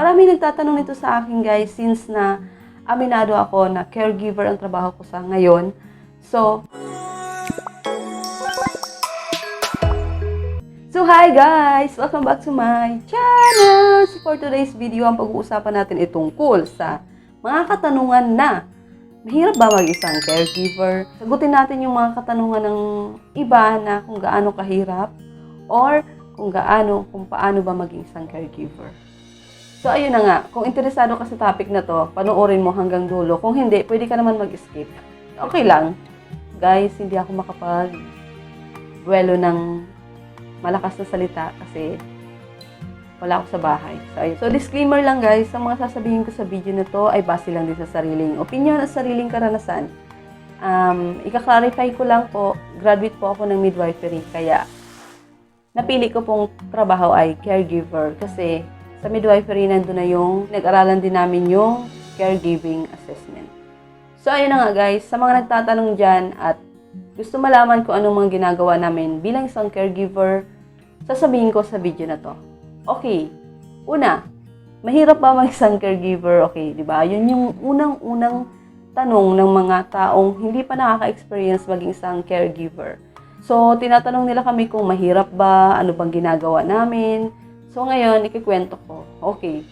Marami nagtatanong nito sa akin guys since na aminado ako na caregiver ang trabaho ko sa ngayon. So, So hi guys! Welcome back to my channel! So for today's video, ang pag-uusapan natin ay tungkol sa mga katanungan na mahirap ba mag-isang caregiver? Sagutin natin yung mga katanungan ng iba na kung gaano kahirap or kung gaano, kung paano ba maging isang caregiver. So ayun na nga, kung interesado ka sa topic na to, panoorin mo hanggang dulo. Kung hindi, pwede ka naman mag-skip. Okay lang. Guys, hindi ako makapag buwelo ng malakas na salita kasi wala ako sa bahay. So, ayun. so disclaimer lang guys, sa mga sasabihin ko sa video na to ay base lang din sa sariling opinion at sariling karanasan. Um, ika-clarify ko lang po, graduate po ako ng midwifery, kaya napili ko pong trabaho ay caregiver kasi sa midwifery nandun na yung nag-aralan din namin yung caregiving assessment. So ayun na nga guys, sa mga nagtatanong dyan at gusto malaman kung anong mga ginagawa namin bilang isang caregiver, sasabihin ko sa video na to. Okay, una, mahirap ba mag isang caregiver? Okay, di ba? Yun yung unang-unang tanong ng mga taong hindi pa nakaka-experience maging isang caregiver. So, tinatanong nila kami kung mahirap ba, ano bang ginagawa namin. So, ngayon, ikikwento ko. Okay.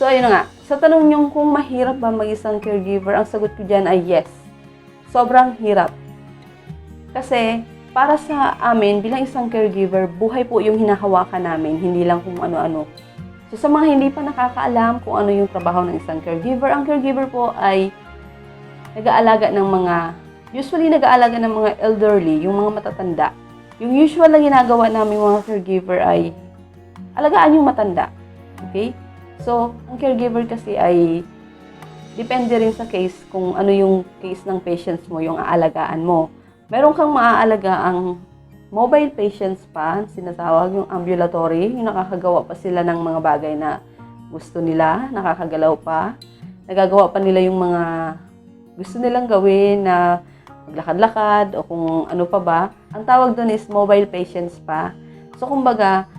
So, ayun nga. Sa tanong nyo kung mahirap ba mag isang caregiver, ang sagot ko dyan ay yes. Sobrang hirap. Kasi, para sa amin, bilang isang caregiver, buhay po yung hinahawakan namin, hindi lang kung ano-ano. So, sa mga hindi pa nakakaalam kung ano yung trabaho ng isang caregiver, ang caregiver po ay nag-aalaga ng mga, usually nag-aalaga ng mga elderly, yung mga matatanda. Yung usual na ginagawa namin mga caregiver ay alagaan yung matanda. Okay? So, ang caregiver kasi ay depende rin sa case kung ano yung case ng patients mo, yung aalagaan mo. Meron kang maaalaga ang mobile patients pa, sinasawag yung ambulatory, yung nakakagawa pa sila ng mga bagay na gusto nila, nakakagalaw pa. Nagagawa pa nila yung mga gusto nilang gawin na maglakad-lakad o kung ano pa ba. Ang tawag doon is mobile patients pa. So, kumbaga,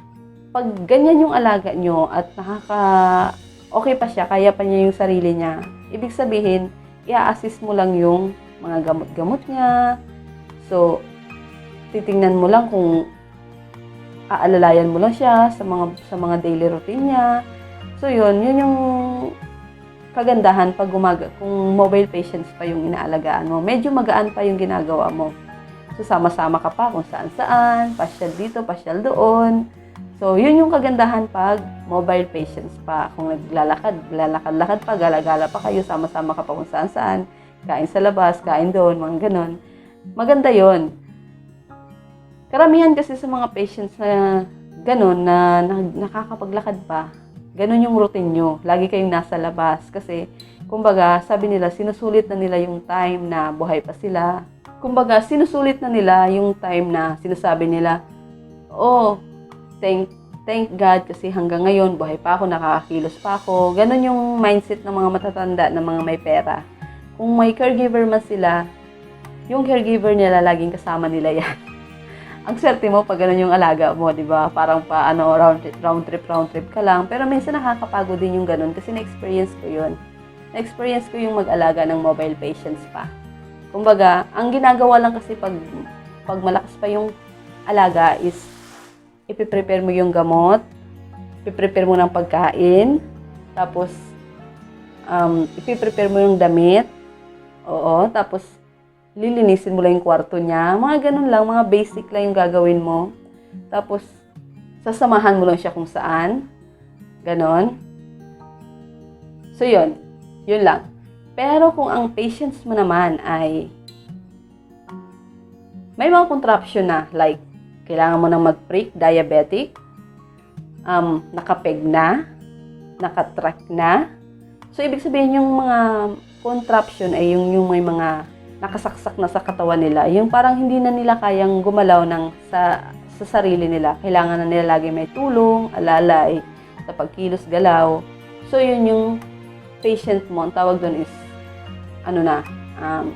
pag ganyan yung alaga nyo at nakaka okay pa siya, kaya pa niya yung sarili niya, ibig sabihin, i-assist mo lang yung mga gamot-gamot niya, So, titingnan mo lang kung aalalayan mo lang siya sa mga sa mga daily routine niya. So, yun, yun yung kagandahan pag gumaga, kung mobile patients pa yung inaalagaan mo. Medyo magaan pa yung ginagawa mo. So, sama-sama ka pa kung saan-saan, pasyal dito, pasyal doon. So, yun yung kagandahan pag mobile patients pa. Kung naglalakad, lalakad-lakad pa, gala-gala pa kayo, sama-sama ka pa kung saan-saan. Kain sa labas, kain doon, mga ganon maganda yon. Karamihan kasi sa mga patients na ganun, na, na nakakapaglakad pa, ganun yung routine nyo. Lagi kayong nasa labas kasi, kumbaga, sabi nila, sinusulit na nila yung time na buhay pa sila. Kumbaga, sinusulit na nila yung time na sinasabi nila, oh, thank, thank God kasi hanggang ngayon, buhay pa ako, nakakakilos pa ako. Ganun yung mindset ng mga matatanda, ng mga may pera. Kung may caregiver man sila, yung caregiver nila, laging kasama nila yan. Ang swerte mo pag ganun yung alaga mo, di ba? Parang pa, ano, round trip, round trip, round trip ka lang. Pero minsan nakakapagod din yung ganun kasi na-experience ko yun. Na-experience ko yung mag-alaga ng mobile patients pa. Kumbaga, ang ginagawa lang kasi pag, pag malakas pa yung alaga is ipiprepare mo yung gamot, ipiprepare mo ng pagkain, tapos um, ipiprepare mo yung damit, oo, tapos lilinisin mo lang yung kwarto niya. Mga ganun lang, mga basic lang yung gagawin mo. Tapos, sasamahan mo lang siya kung saan. Ganon. So, yun. Yun lang. Pero kung ang patients mo naman ay may mga contraption na, like, kailangan mo nang mag-prick, diabetic, um, nakapeg na, nakatrack na. So, ibig sabihin yung mga contraption ay yung, yung may mga nakasaksak na sa katawan nila. Yung parang hindi na nila kayang gumalaw ng sa, sa sarili nila. Kailangan na nila lagi may tulong, alalay, sa pagkilos, galaw. So, yun yung patient mo. Ang tawag doon is, ano na, um,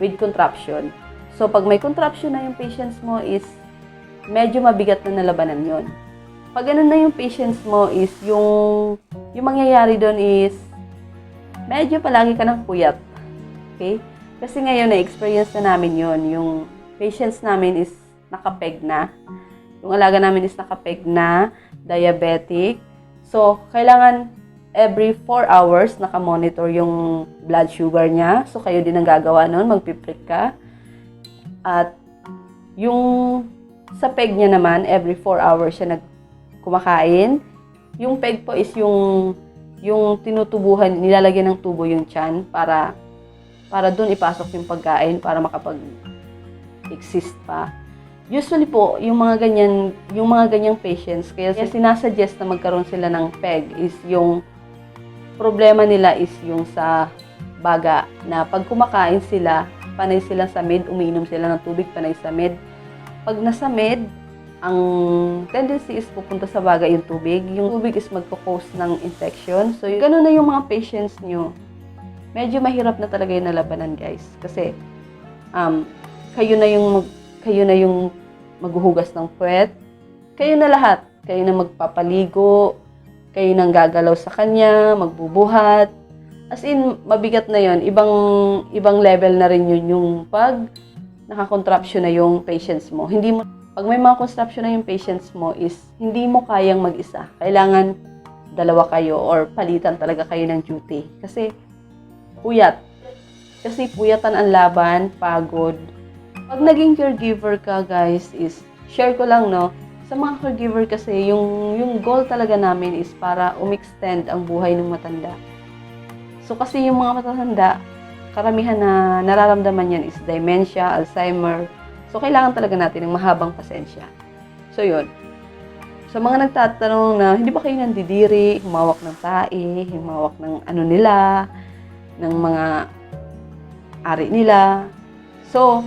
with contraption. So, pag may contraption na yung patients mo is, medyo mabigat na nalabanan yon pag ano na yung patients mo is yung yung mangyayari doon is medyo palagi ka ng puyat. Okay? Kasi ngayon na-experience na namin yon yung patients namin is nakapeg na. Yung alaga namin is nakapeg na, diabetic. So, kailangan every 4 hours nakamonitor yung blood sugar niya. So, kayo din ang gagawa nun, magpiprick ka. At yung sa peg niya naman, every 4 hours siya nag kumakain. Yung peg po is yung yung tinutubuhan, nilalagyan ng tubo yung tiyan para para doon ipasok yung pagkain para makapag exist pa. Usually po, yung mga ganyan, yung mga ganyang patients, kaya sinasuggest na magkaroon sila ng PEG is yung problema nila is yung sa baga na pag kumakain sila, panay sila sa med, umiinom sila ng tubig, panay sa med. Pag nasa med, ang tendency is pupunta sa baga yung tubig. Yung tubig is magpo-cause ng infection. So, ganun na yung mga patients nyo. Medyo mahirap na talaga yung nalabanan, guys. Kasi, um, kayo na yung mag, kayo na yung maghuhugas ng puwet. Kayo na lahat. Kayo na magpapaligo. Kayo nang gagalaw sa kanya, magbubuhat. As in, mabigat na yon Ibang, ibang level na rin yun yung pag nakakontrapsyon na yung patients mo. Hindi mo, pag may mga contraption na yung patients mo is, hindi mo kayang mag-isa. Kailangan dalawa kayo or palitan talaga kayo ng duty. Kasi, puyat. Kasi puyatan ang laban, pagod. Pag naging caregiver ka, guys, is, share ko lang, no, sa mga caregiver kasi, yung, yung goal talaga namin is para umextend ang buhay ng matanda. So, kasi yung mga matatanda, karamihan na nararamdaman yan is dementia, Alzheimer. So, kailangan talaga natin ng mahabang pasensya. So, yun. Sa mga nagtatanong na, hindi ba kayo nandidiri, humawak ng tae, humawak ng ano nila, ng mga ari nila. So,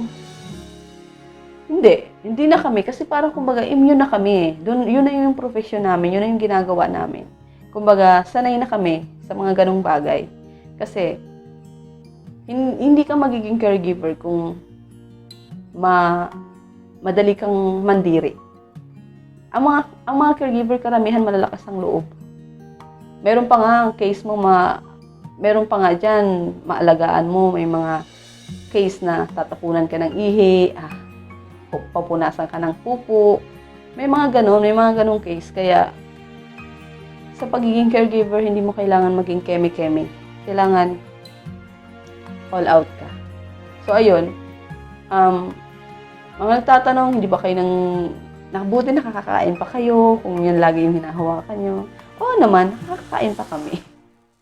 hindi. Hindi na kami. Kasi parang kumbaga, immune na kami. Dun, yun na yung profession namin. Yun na yung ginagawa namin. Kumbaga, sanay na kami sa mga ganong bagay. Kasi, hin- hindi ka magiging caregiver kung ma madali kang mandiri. Ang mga ang mga caregiver karamihan malalakas ang loob. Meron pa nga case mo ma meron pa nga diyan maalagaan mo may mga case na tatapunan ka ng ihi, ah, papunasan ka ng pupo. May mga ganun, may mga ganung case kaya sa pagiging caregiver hindi mo kailangan maging keme-keme. Kailangan all out ka. So ayun, um, mga nagtatanong, hindi ba kayo nang nakabuti nakakakain pa kayo kung yan lagi yung hinahawakan nyo? Oo naman, nakakakain pa kami.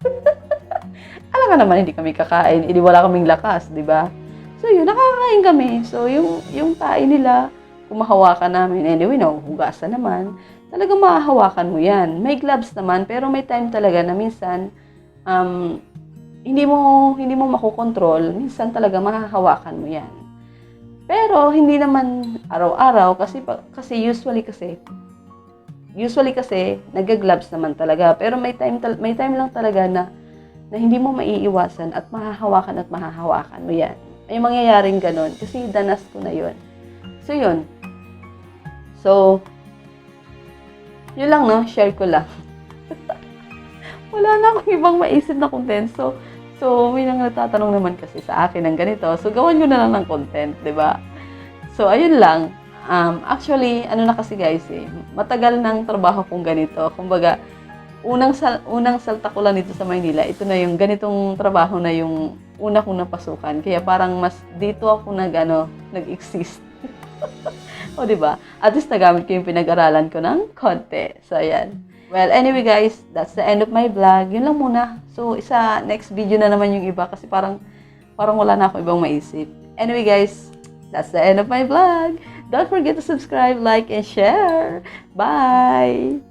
Alam ka naman, hindi kami kakain, hindi wala kaming lakas, di ba? So yun, nakakakain kami. So yung, yung tae nila, kung mahawakan namin, anyway, nahuhugasan naman, talagang mahahawakan mo yan. May gloves naman, pero may time talaga na minsan, um, hindi mo hindi mo makokontrol, minsan talaga mahahawakan mo 'yan. Pero hindi naman araw-araw kasi kasi usually kasi usually kasi nagga-gloves naman talaga. Pero may time may time lang talaga na na hindi mo maiiwasan at mahahawakan at mahahawakan mo 'yan. May mangyayaring ganun kasi danas ko na 'yon. So 'yun. So yun lang no, share ko lang. Wala na akong ibang maisip na content. So, may nang nagtatanong naman kasi sa akin ng ganito. So, gawan ko na lang ng content, di ba? So, ayun lang. Um, actually, ano na kasi guys eh, matagal ng trabaho kong ganito. Kumbaga, unang, sal unang salta ko lang dito sa Maynila, ito na yung ganitong trabaho na yung una kong napasukan. Kaya parang mas dito ako nag, ano, nag-exist. o, di ba? At least nagamit ko yung pinag-aralan ko ng konti. So, ayan. Well, anyway guys, that's the end of my vlog. Yun lang muna. So, isa next video na naman yung iba kasi parang parang wala na ako ibang maisip. Anyway guys, that's the end of my vlog. Don't forget to subscribe, like, and share. Bye!